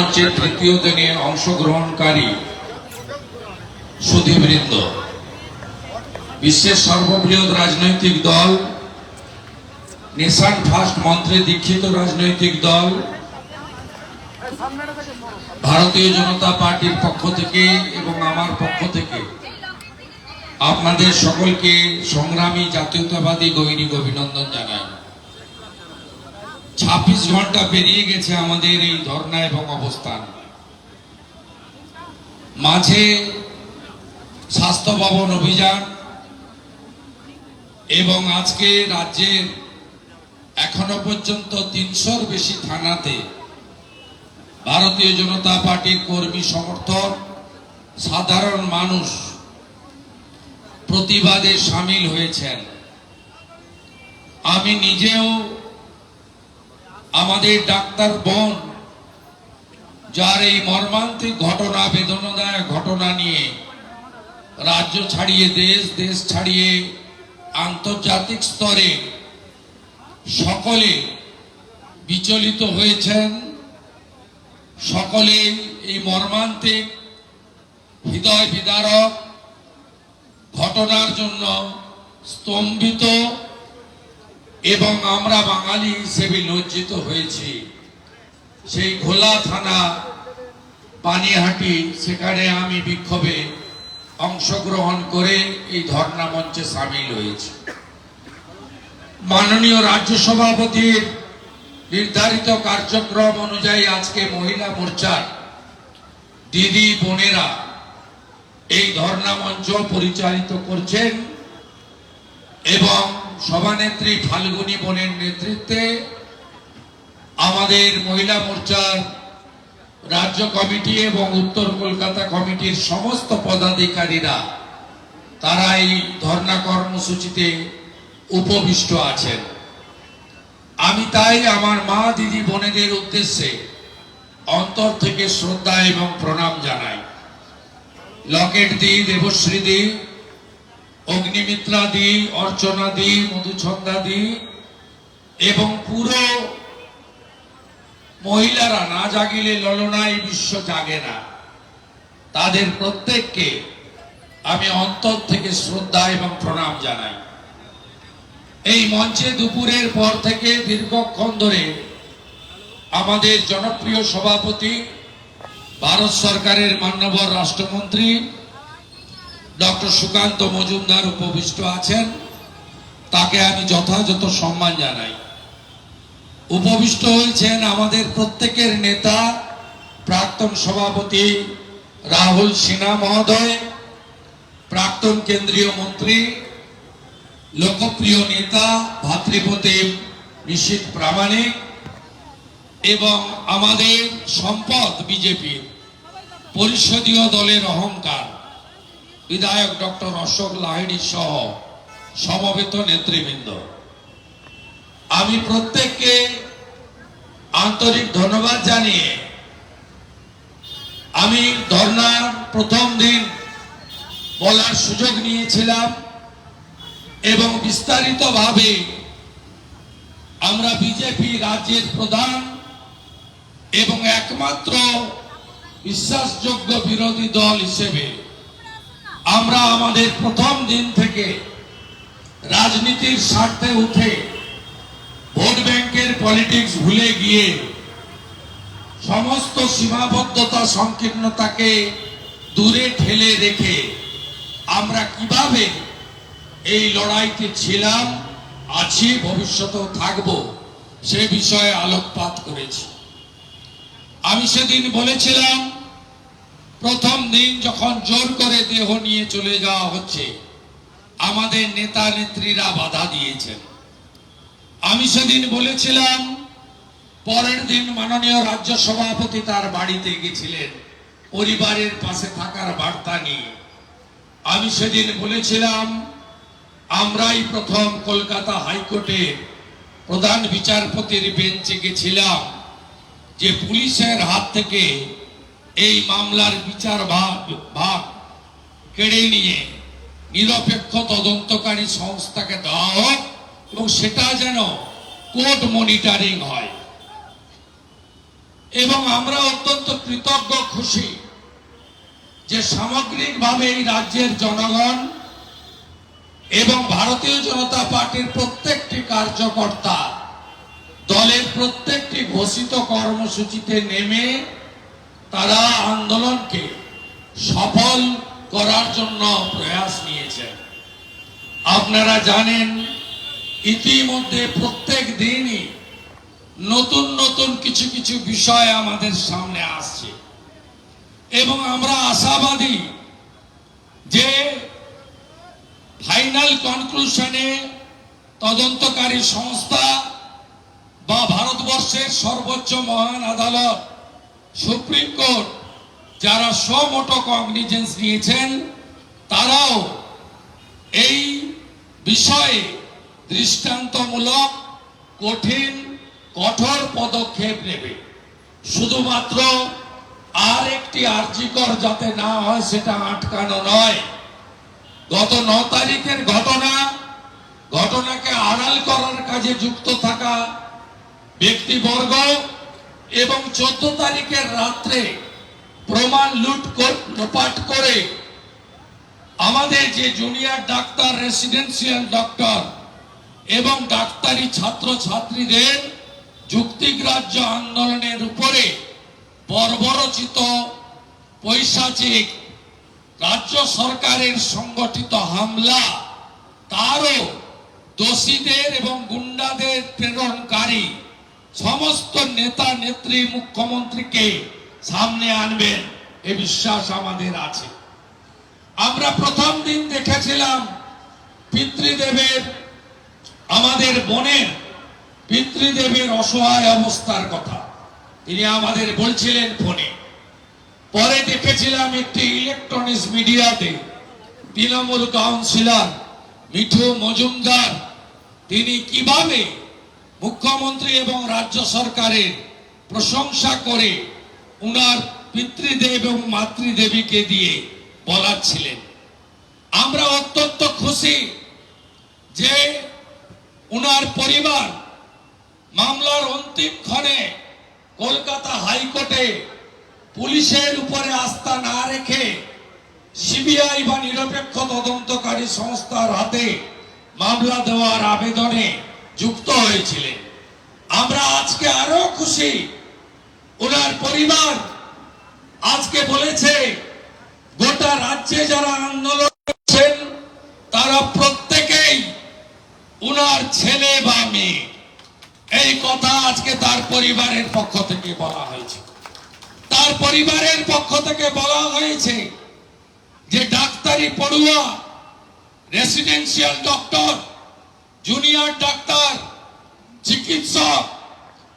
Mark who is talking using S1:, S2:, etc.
S1: মঞ্চের তৃতীয় দিনে অংশগ্রহণকারী সুধীবৃন্দ। বিশ্বের সর্ববৃহৎ রাজনৈতিক দল, নেশান ফার্স্ট মন্ত্রে দীক্ষিত রাজনৈতিক দল, ভারতীয় জনতা পার্টির পক্ষ থেকে এবং আমার পক্ষ থেকে আপনাদের সকলকে সংগ্রামী জাতীয়তাবাদী গৈরিক অভিনন্দন জানাই। ছাব্বিশ ঘণ্টা পেরিয়ে গেছে আমাদের এই ধর্ণা এবং অবস্থান। মাঝে স্বাস্থ্য ভবন অভিযান এবং আজকে রাজ্যের এখনও পর্যন্ত তিনশোর বেশি থানাতে ভারতীয় জনতা পার্টির কর্মী সমর্থক, সাধারণ মানুষ প্রতিবাদে সামিল হয়েছেন। আমি নিজেও আমাদের ডাক্তার বোন, যার এই মর্মান্তিক ঘটনা, বেদনাদায়ক ঘটনা নিয়ে রাজ্য ছাড়িয়ে, দেশ দেশ ছাড়িয়ে, আন্তর্জাতিক স্তরে সকলে বিচলিত হয়েছেন। সকলে এই মর্মান্তিক হৃদয় বিদারক ঘটনার জন্য স্তম্ভিত। এবং আমরা বাঙালি হিসেবে লজ্জিত হয়েছি। সেই ঘোলা থানা পানিহাটি সেখানে আমি বিক্ষোভে অংশগ্রহণ করে এই ধর্ণা মঞ্চে সামিল হয়েছি। মাননীয় রাজ্য সভাপতির নির্ধারিত কার্যক্রম অনুযায়ী আজকে মহিলা মোর্চার দিদি বোনেরা এই ধর্ণা মঞ্চ পরিচালিত করছেন এবং সভানেত্রী ফাল্গুনী বোনের নেতৃত্বে আমাদের মহিলা মোর্চার রাজ্য কমিটি এবং উত্তর কলকাতা কমিটির সমস্ত পদাধিকারীরা, তারা এই ধর্ণা কর্মসূচিতে উপবিষ্ট আছেন। আমি তাই আমার মা, দিদি, বোনেদের উদ্দেশ্যে অন্তর থেকে শ্রদ্ধা এবং প্রণাম জানাই। লকেট দি, দেবশ্রী দি অগ্নিমিত্রা দি অর্চনা দি মধুছন্দা দি এবং পুরো মহিলারা না জাগিলে ললনায় বিশ্ব জাগে না। তাদের প্রত্যেককে আমি অন্তর থেকে শ্রদ্ধা এবং প্রণাম জানাই। এই মঞ্চে দুপুরের পর থেকে দীর্ঘক্ষণ ধরে আমাদের জনপ্রিয় সভাপতি, ভারত সরকারের মান্যবর রাষ্ট্রমন্ত্রী ডক্টর সুকান্ত মজুমদার উপবিষ্ট আছেন। তাকে আমি যথাযথ সম্মান জানাই। উপবিষ্ট হয়েছেন আমাদের প্রত্যেকের নেতা, প্রাক্তন সভাপতি রাহুল সিনহা মহোদয়, প্রাক্তন কেন্দ্রীয় মন্ত্রী, লোকপ্রিয় নেতা ভাতৃপ্রতিম নিশীত প্রামাণিক এবং আমাদের সম্পদ বিজেপির পরিষদীয় দলের অহংকার। বিধায়ক ডক্টর অশোক লাহিড়ি সহ সমবেত নেতৃবৃন্দ। আমি প্রত্যেককে আন্তরিক ধন্যবাদ জানিয়ে আমি ধর্নার প্রথম দিন বলার সুযোগ নিয়েছিলাম এবং বিস্তারিতভাবে আমরা বিজেপি রাজ্যের প্রধান এবং একমাত্র বিশ্বাসযোগ্য বিরোধী দল হিসেবে আমরা আমাদের প্রথম দিন থেকে রাজনীতির স্বার্থে উঠে ভোট ব্যাংকের পলিটিক্স ভুলে গিয়ে সমস্ত সীমাবদ্ধতা সংকীর্ণতাকে দূরে ঠেলে রেখে আমরা কীভাবে এই লড়াইতে ছিলাম, আছি, ভবিষ্যতেও থাকব, সে বিষয়ে আলোকপাত করেছি। আমি সেদিন বলেছিলাম প্রথম দিন যখন জোর করে দেহ নিয়ে চলে যাওয়া হচ্ছে, আমাদের নেতা নেত্রীরা বাধা দিয়েছেন। আমি সেদিন বলেছিলাম, পরের দিন মাননীয় রাজ্য সভাপতি তার বাড়িতে গেছিলেন, পরিবারের পাশে থাকার বার্তা নিয়ে। আমি সেদিন বলেছিলাম, আমরাই প্রথম কলকাতা হাইকোর্টে প্রধান বিচারপতির বেঞ্চে গেছিলাম, যে পুলিশের হাত থেকে এই মামলার বিচার ভাগ ভাগ কেড়ে নিয়ে নিরপেক্ষ তদন্তকারী সংস্থাকে দেওয়া হোক এবং সেটা যেন কোর্ট মনিটরিং হয়। এবং আমরা অত্যন্ত কৃতজ্ঞ, খুশি যে সামগ্রিকভাবে এই রাজ্যের জনগণ এবং ভারতীয় জনতা পার্টির প্রত্যেকটি কার্যকর্তা দলের প্রত্যেকটি ঘোষিত কর্মসূচিতে নেমে তারা আন্দোলনকে সফল করার জন্য প্রয়াস নিয়েছেন আপনারা জানেন, ইতিমধ্যে প্রত্যেক দিনই নতুন নতুন কিছু কিছু বিষয় আমাদের সামনে আসছে। এবং আমরা আশাবাদী যে ফাইনাল কনক্লুশনে তদন্তকারী সংস্থা বা ভারতবর্ষের সর্বোচ্চ মহান আদালত সুপ্রিম কোর্ট যারা সমোটো কগনিজেন্স নিয়েছেন, তারাও এই বিষয়ে দৃষ্টান্তমূলক কঠিন, কঠোর পদক্ষেপ নেবে। শুধুমাত্র আর একটি আর্জিকর যাতে না হয়, সেটা আটকানো নয়। গত ন তারিখের ঘটনা, ঘটনাকে আড়াল করার কাজে যুক্ত থাকা ব্যক্তিবর্গ এবং চোদ্দ তারিখের রাত্রে প্রমাণ লুট লোপাট করে আমাদের যে জুনিয়র ডাক্তার রেসিডেন্সিয়াল ডক্টর এবং ডাক্তারি ছাত্র ছাত্রীদের যুক্তিগ্রাহ্য আন্দোলনের উপরে বর্বরচিত পৈশাচিক রাজ্য সরকারের সংগঠিত হামলা, তারও দোষীদের এবং গুন্ডাদের সমস্ত নেতা, নেত্রী, মুখ্যমন্ত্রীকে সামনে আনবেন। এ বিশ্বাস আমাদের আছে। আমরা প্রথম দিন দেখেছিলাম পিতৃদেবের, আমাদের বনের পিতৃদেবের অসহায় অবস্থার কথা। তিনি আমাদের বলছিলেন ফোনে। পরে দেখেছিলাম একটি ইলেকট্রনিক্স মিডিয়াতে তৃণমূল কাউন্সিলর মিঠু মজুমদার, তিনি কীভাবে মুখ্যমন্ত্রী এবং রাজ্য সরকারের প্রশংসা করে উনার পিতৃদেব এবং মাতৃদেবীকে দিয়ে বলাচ্ছিলেন আমরা অত্যন্ত খুশি যে উনার পরিবার মামলার অন্তিম ক্ষণে কলকাতা হাইকোর্টে পুলিশের উপরে আস্থা না রেখে সিবিআই বা নিরপেক্ষ তদন্তকারী সংস্থার হাতে মামলা দেওয়ার আবেদনে যুক্ত হয়েছিলেন। আমরা আজকে আরও খুশি। ওনার পরিবার আজকে বলেছে, গোটা রাজ্যে যারা আন্দোলন করছেন, তারা প্রত্যেকেই উনার ছেলে বা মেয়ে। এই কথা আজকে তার পরিবারের পক্ষ থেকে বলা হয়েছে। তার পরিবারের পক্ষ থেকে বলা হয়েছে যে ডাক্তারি পড়ুয়া রেসিডেন্সিয়াল ডক্টর জুনিয়র ডাক্তার চিকিৎসক